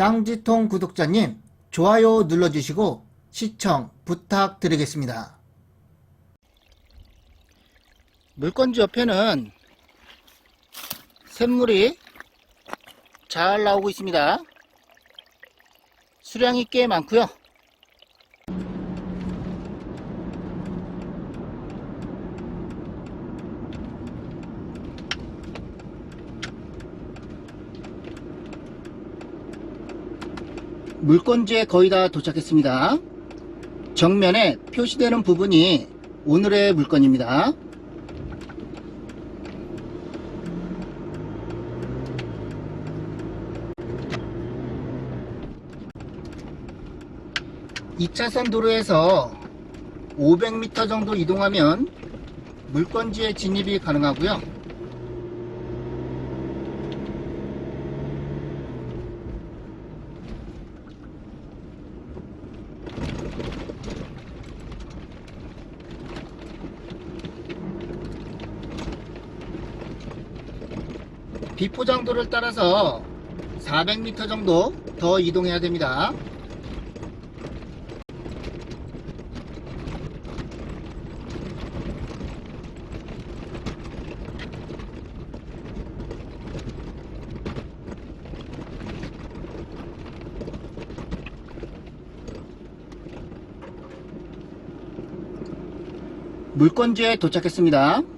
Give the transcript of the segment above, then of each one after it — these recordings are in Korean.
땅지통 구독자님, 좋아요 눌러주시고 시청 부탁드리겠습니다. 물건지 옆에는 샘물이 잘 나오고 있습니다. 수량이 꽤 많고요. 물건지에 거의 다 도착했습니다. 정면에 표시되는 부분이 오늘의 물건입니다. 이차선 도로에서 500m 정도 이동하면 물건지에 진입이 가능하고요. 비포장도를 따라서 400m 정도 더 이동해야 됩니다. 물건지에 도착했습니다.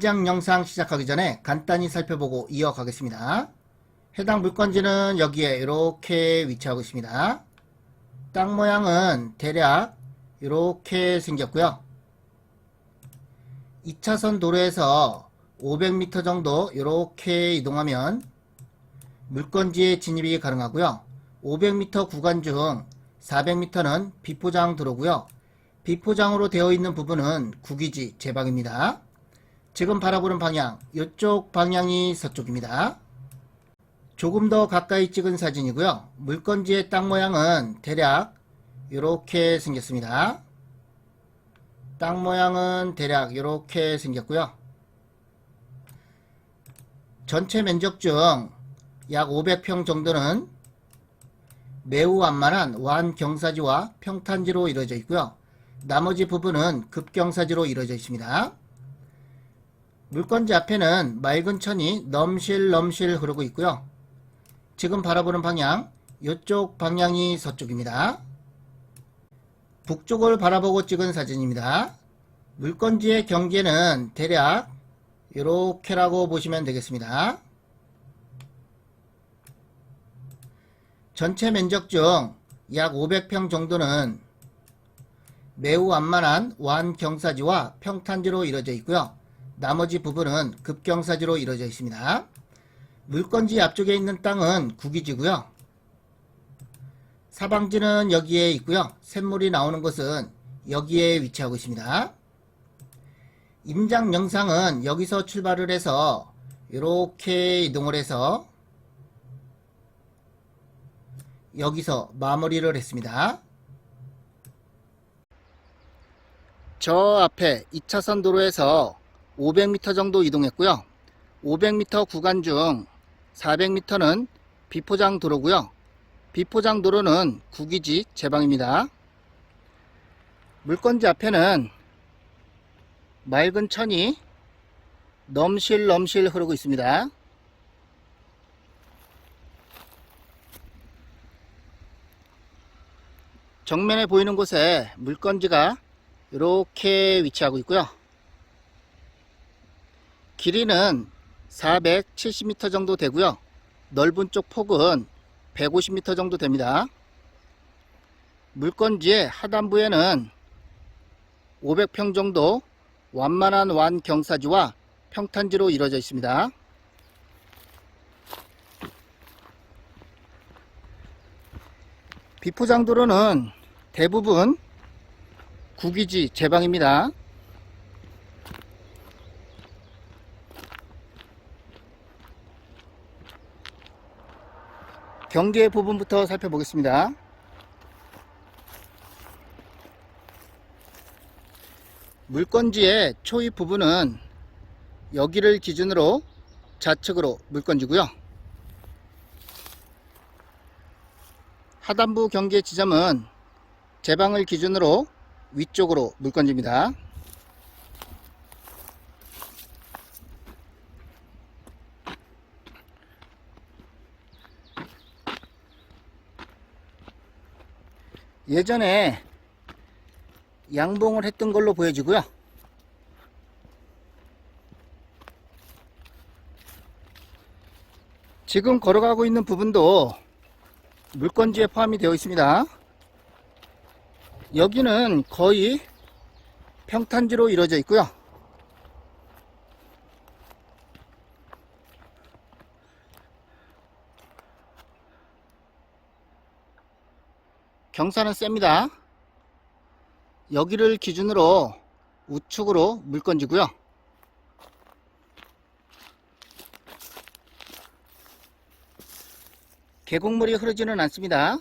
임장 영상 시작하기 전에 간단히 살펴보고 이어가겠습니다. 해당 물건지는 여기에 이렇게 위치하고 있습니다. 땅 모양은 대략 이렇게 생겼고요. 2차선 도로에서 500m 정도 이렇게 이동하면 물건지에 진입이 가능하고요. 500m 구간 중 400m는 비포장 도로고요. 비포장으로 되어 있는 부분은 국유지 제방입니다. 지금 바라보는 방향, 이쪽 방향이 서쪽입니다. 조금 더 가까이 찍은 사진이고요. 물건지의 땅 모양은 대략 이렇게 생겼습니다. 땅 모양은 대략 이렇게 생겼고요. 전체 면적 중 약 500평 정도는 매우 완만한 완경사지와 평탄지로 이루어져 있고요. 나머지 부분은 급경사지로 이루어져 있습니다. 물건지 앞에는 맑은 천이 넘실넘실 흐르고 있고요. 지금 바라보는 방향, 이쪽 방향이 서쪽입니다. 북쪽을 바라보고 찍은 사진입니다. 물건지의 경계는 대략 이렇게라고 보시면 되겠습니다. 전체 면적 중 약 500평 정도는 매우 완만한 완경사지와 평탄지로 이루어져 있고요. 나머지 부분은 급경사지로 이루어져 있습니다. 물건지 앞쪽에 있는 땅은 국유지고요. 사방지는 여기에 있고요. 샘물이 나오는 곳은 여기에 위치하고 있습니다. 임장 영상은 여기서 출발을 해서 이렇게 이동을 해서 여기서 마무리를 했습니다. 저 앞에 2차선 도로에서 500m 정도 이동했고요. 500m 구간 중 400m는 비포장 도로고요. 비포장 도로는 국유지 제방입니다. 물건지 앞에는 맑은 천이 넘실넘실 흐르고 있습니다. 정면에 보이는 곳에 물건지가 이렇게 위치하고 있고요. 길이는 470m 정도 되고요. 넓은 쪽 폭은 150m 정도 됩니다. 물건지의 하단부에는 500평 정도 완만한 완경사지와 평탄지로 이루어져 있습니다. 비포장도로는 대부분 국유지 제방입니다. 경계 부분부터 살펴보겠습니다. 물건지의 초입 부분은 여기를 기준으로 좌측으로 물건지고요. 하단부 경계 지점은 제방을 기준으로 위쪽으로 물건집니다. 예전에 양봉을 했던 걸로 보여지고요. 지금 걸어가고 있는 부분도 물건지에 포함이 되어 있습니다. 여기는 거의 평탄지로 이루어져 있고요. 경사는 셉니다. 여기를 기준으로 우측으로 물 건지고요. 계곡물이 흐르지는 않습니다.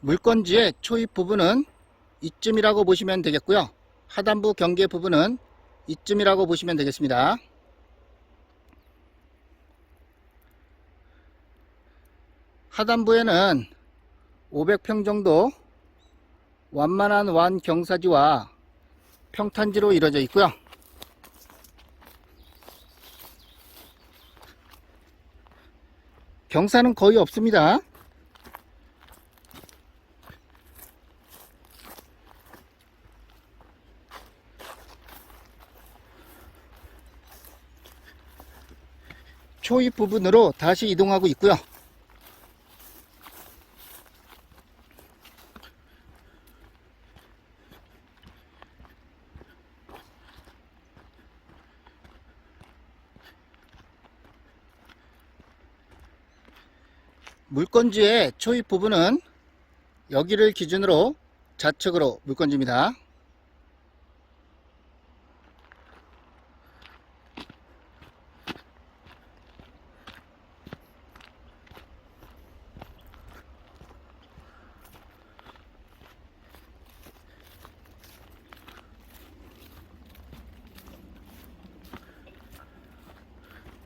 물건지의 초입 부분은 이쯤이라고 보시면 되겠고요. 하단부 경계 부분은 이쯤이라고 보시면 되겠습니다. 하단부에는 500평 정도 완만한 완경사지와 평탄지로 이루어져 있고요. 경사는 거의 없습니다. 초입 부분으로 다시 이동하고 있고요. 물건지의 초입 부분은 여기를 기준으로 좌측으로 물건지입니다.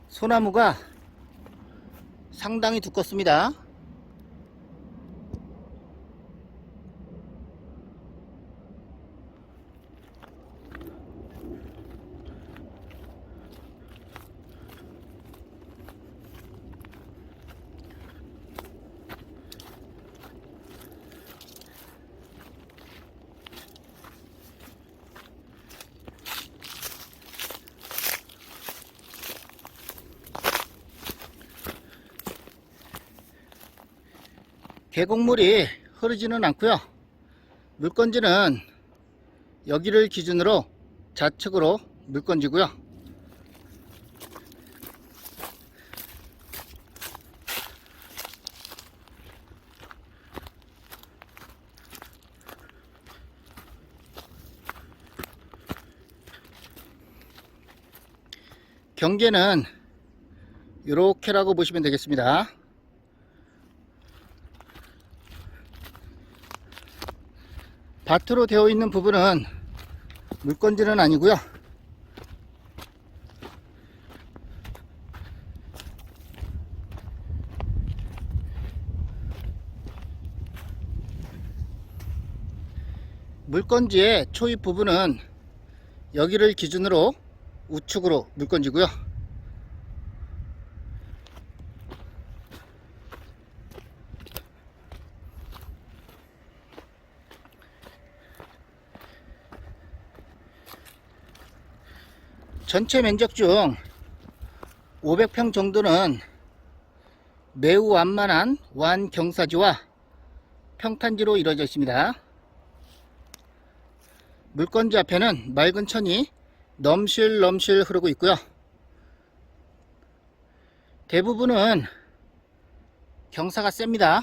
소나무가 상당히 두껍습니다. 계곡물이 흐르지는 않고요. 물건지는 여기를 기준으로 좌측으로 물건지고요. 경계는 이렇게라고 보시면 되겠습니다. 밭으로 되어 있는 부분은 물건지는 아니고요. 물건지의 초입 부분은 여기를 기준으로 우측으로 물건지고요. 전체 면적 중 500평 정도는 매우 완만한 완경사지와 평탄지로 이루어져 있습니다. 물건지 앞에는 맑은 천이 넘실넘실 흐르고 있고요. 대부분은 경사가 셉니다.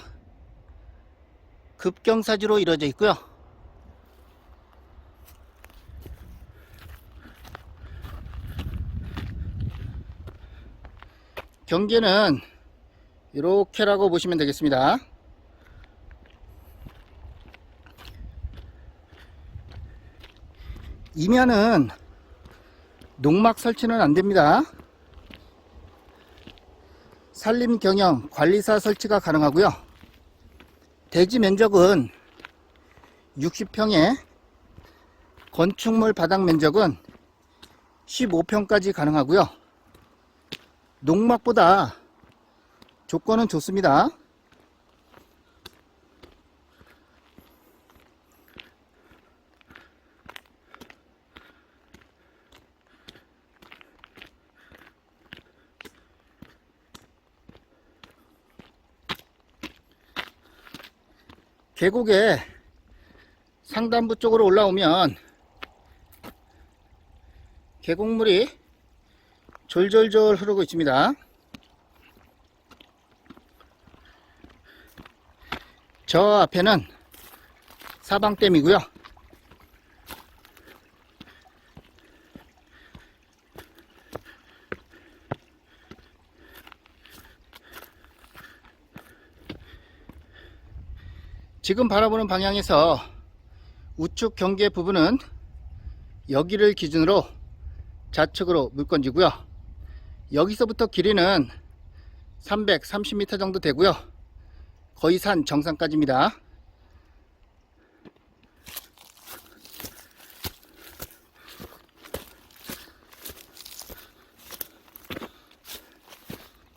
급경사지로 이루어져 있고요. 경계는 이렇게라고 보시면 되겠습니다. 이면은 농막 설치는 안 됩니다. 산림 경영 관리사 설치가 가능하고요. 대지 면적은 60평에 건축물 바닥 면적은 15평까지 가능하고요. 농막보다 조건은 좋습니다. 계곡의 상단부 쪽으로 올라오면 계곡물이 졸졸졸 흐르고 있습니다. 저 앞에는 사방댐이고요. 지금 바라보는 방향에서 우측 경계 부분은 여기를 기준으로 좌측으로 물건지고요. 여기서부터 길이는 330m 정도 되고요. 거의 산 정상까지입니다.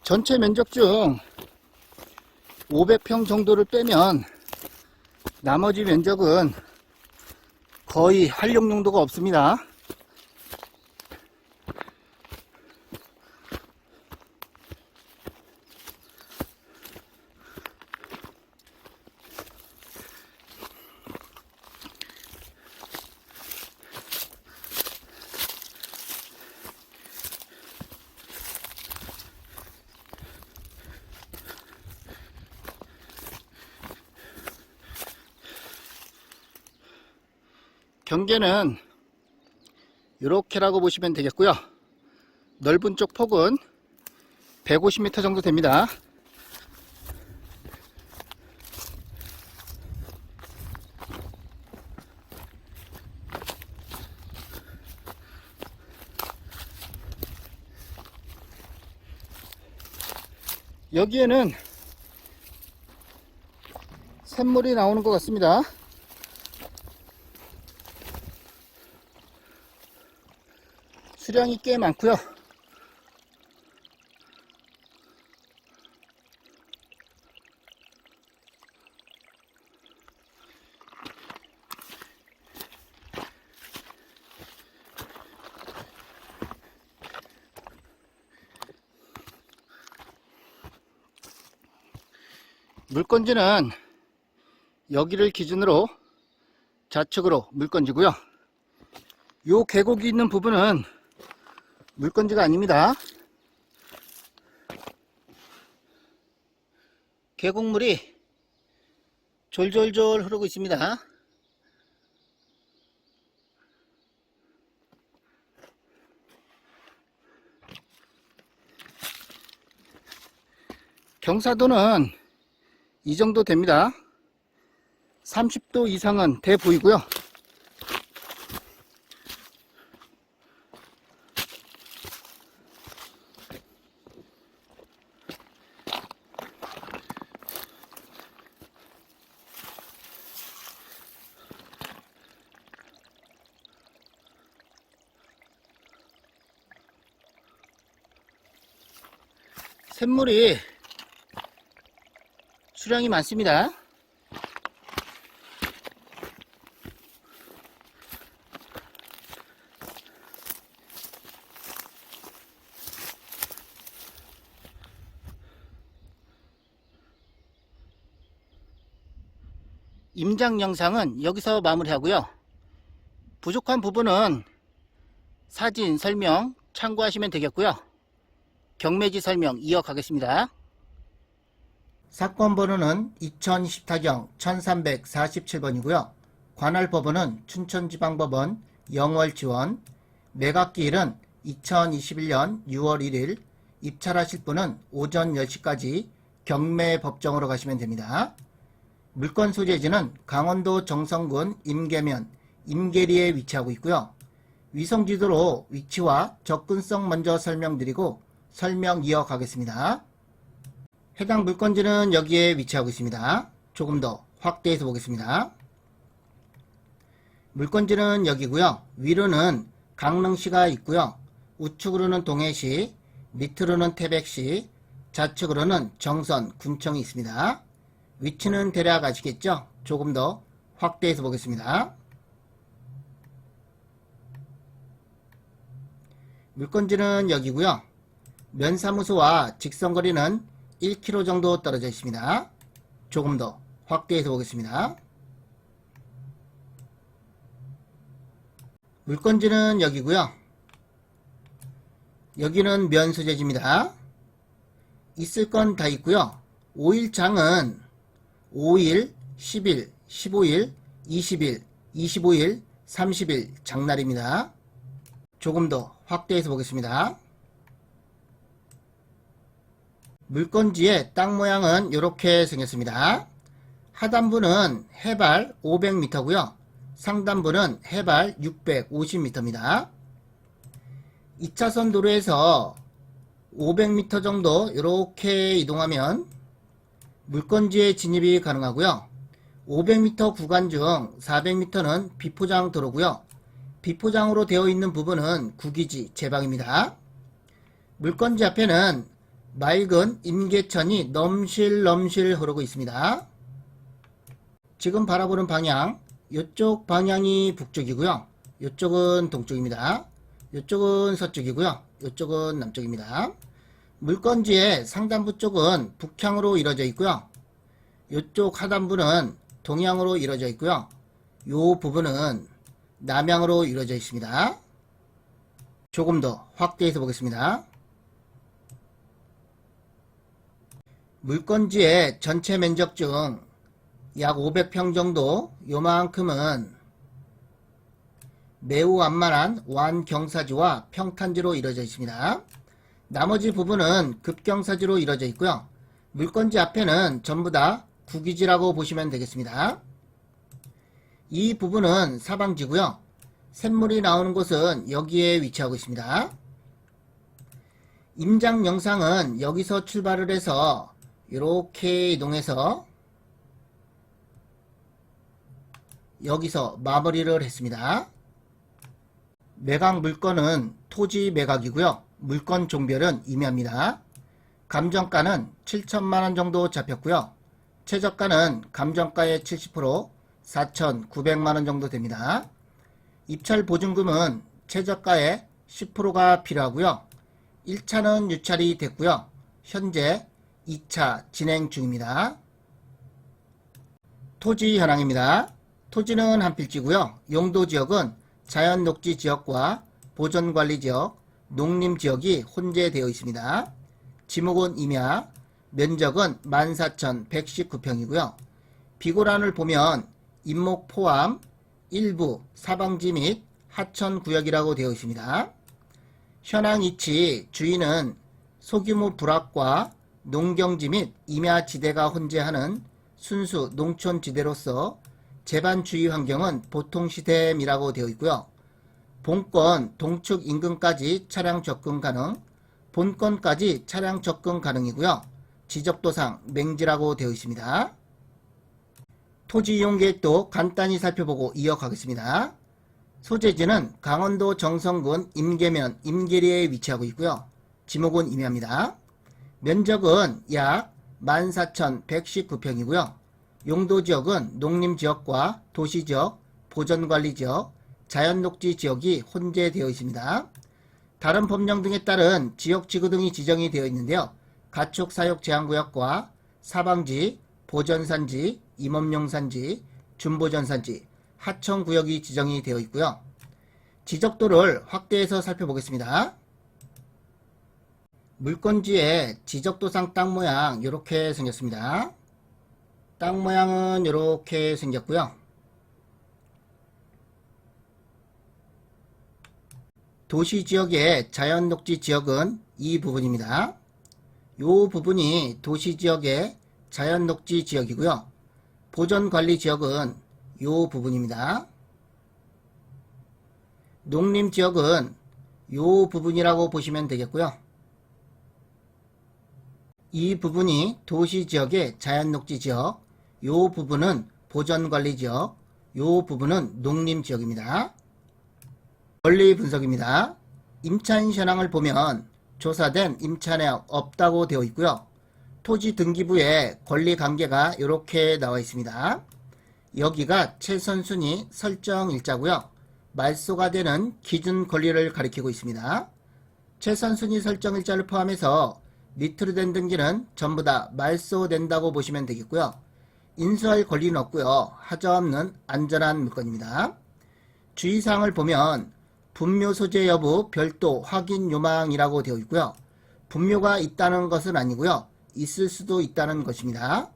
전체 면적 중 500평 정도를 빼면 나머지 면적은 거의 활용 용도가 없습니다. 경계는 이렇게라고 보시면 되겠고요. 넓은 쪽 폭은 150m 정도 됩니다. 여기에는 샘물이 나오는 것 같습니다. 수량이 꽤 많고요. 물건지는 여기를 기준으로 좌측으로 물건지고요. 요 계곡이 있는 부분은 물건지가 아닙니다. 계곡물이 졸졸졸 흐르고 있습니다. 경사도는 이 정도 됩니다. 30도 이상은 돼 보이고요. 샘물이 수량이 많습니다. 임장 영상은 여기서 마무리하고요. 부족한 부분은 사진 설명 참고하시면 되겠고요. 경매지 설명 이어가겠습니다. 사건 번호는 2024경 1347번이고요. 관할 법원은 춘천지방법원 영월지원, 매각기일은 2021년 6월 1일, 입찰하실 분은 오전 10시까지 경매법정으로 가시면 됩니다. 물건 소재지는 강원도 정성군 임계면 임계리에 위치하고 있고요. 위성지도로 위치와 접근성 먼저 설명드리고 설명 이어가겠습니다. 해당 물건지는 여기에 위치하고 있습니다. 조금 더 확대해서 보겠습니다. 물건지는 여기고요. 위로는 강릉시가 있고요. 우측으로는 동해시, 밑으로는 태백시, 좌측으로는 정선, 군청이 있습니다. 위치는 대략 아시겠죠? 조금 더 확대해서 보겠습니다. 물건지는 여기고요. 면사무소와 직선거리는 1km 정도 떨어져 있습니다. 조금 더 확대해서 보겠습니다. 물건지는 여기고요. 여기는 면 소재지입니다. 있을 건 다 있고요. 5일장은 5일, 10일, 15일, 20일, 25일, 30일 장날입니다. 조금 더 확대해서 보겠습니다. 물건지의 땅 모양은 이렇게 생겼습니다. 하단부는 해발 500m고요. 상단부는 해발 650m입니다. 2차선 도로에서 500m 정도 이렇게 이동하면 물건지에 진입이 가능하고요. 500m 구간 중 400m는 비포장 도로고요. 비포장으로 되어 있는 부분은 구기지 제방입니다. 물건지 앞에는 맑은 임계천이 넘실넘실 흐르고 있습니다. 지금 바라보는 방향, 이쪽 방향이 북쪽이고요. 이쪽은 동쪽입니다. 이쪽은 서쪽이고요. 이쪽은 남쪽입니다. 물건지의 상단부 쪽은 북향으로 이루어져 있고요. 이쪽 하단부는 동향으로 이루어져 있고요. 이 부분은 남향으로 이루어져 있습니다. 조금 더 확대해서 보겠습니다. 물건지의 전체 면적 중 약 500평 정도 요만큼은 매우 완만한 완경사지와 평탄지로 이루어져 있습니다. 나머지 부분은 급경사지로 이루어져 있고요. 물건지 앞에는 전부 다 구기지라고 보시면 되겠습니다. 이 부분은 사방지고요. 샘물이 나오는 곳은 여기에 위치하고 있습니다. 임장 영상은 여기서 출발을 해서 이렇게 이동해서 여기서 마무리를 했습니다. 매각 물건은 토지 매각이고요. 물건 종별은 임야입니다. 감정가는 7천만원 정도 잡혔고요. 최저가는 감정가의 70% 4,900만원 정도 됩니다. 입찰 보증금은 최저가의 10%가 필요하고요. 1차는 유찰이 됐고요. 현재 2차 진행 중입니다. 토지 현황입니다. 토지는 한 필지고요. 용도 지역은 자연 녹지 지역과 보존 관리 지역, 농림 지역이 혼재되어 있습니다. 지목은 임야, 면적은 14,119평이고요. 비고란을 보면 임목 포함 일부 사방지 및 하천 구역이라고 되어 있습니다. 현황 위치 주인은 소규모 불악과 농경지 및 임야지대가 혼재하는 순수 농촌지대로서 재반 주의 환경은 보통 시댐이라고 되어 있고요. 본건 동축 인근까지 차량 접근 가능, 본건까지 차량 접근 가능이고요. 지적도상 맹지라고 되어 있습니다. 토지 이용 계획도 간단히 살펴보고 이어가겠습니다. 소재지는 강원도 정성군 임계면 임계리에 위치하고 있고요. 지목은 임야입니다. 면적은 약 14,119평이고요. 용도 지역은 농림 지역과 도시 지역, 보전 관리 지역, 자연 녹지 지역이 혼재되어 있습니다. 다른 법령 등에 따른 지역 지구 등이 지정이 되어 있는데요. 가축 사육 제한구역과 사방지, 보전산지, 임업용산지, 준보전산지, 하천구역이 지정이 되어 있고요. 지적도를 확대해서 살펴보겠습니다. 물건지의 지적도상 땅 모양 이렇게 생겼습니다. 땅 모양은 이렇게 생겼고요. 도시 지역의 자연 녹지 지역은 이 부분입니다. 이 부분이 도시 지역의 자연 녹지 지역이고요. 보전 관리 지역은 이 부분입니다. 농림 지역은 이 부분이라고 보시면 되겠고요. 이 부분이 도시 지역의 자연 녹지 지역, 이 부분은 보전 관리 지역, 이 부분은 농림 지역입니다. 권리 분석입니다. 임차인 현황을 보면 조사된 임차내역 없다고 되어 있고요. 토지 등기부에 권리 관계가 이렇게 나와 있습니다. 여기가 최선순위 설정 일자고요. 말소가 되는 기준 권리를 가리키고 있습니다. 최선순위 설정 일자를 포함해서 밑으로 된 등기는 전부 다 말소된다고 보시면 되겠고요. 인수할 권리는 없고요. 하자 없는 안전한 물건입니다. 주의사항을 보면 분묘 소재 여부 별도 확인 요망이라고 되어 있고요. 분묘가 있다는 것은 아니고요. 있을 수도 있다는 것입니다.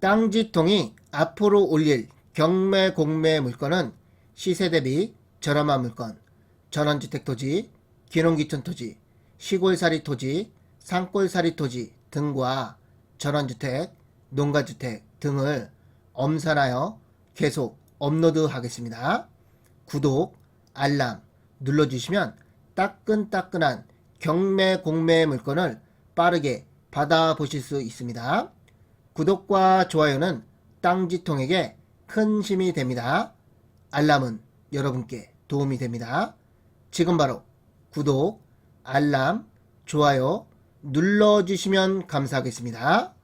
땅지통이 앞으로 올릴 경매 공매 물건은 시세 대비 저렴한 물건, 전원주택 토지, 기농기촌 토지, 시골살이 토지, 산골살이 토지 등과 전원주택, 농가주택 등을 엄선하여 계속 업로드 하겠습니다. 구독, 알람 눌러주시면 따끈따끈한 경매 공매 물건을 빠르게 받아보실 수 있습니다. 구독과 좋아요는 땅지통에게 큰 힘이 됩니다. 알람은 여러분께 도움이 됩니다. 지금 바로 구독, 알람, 좋아요 눌러주시면 감사하겠습니다.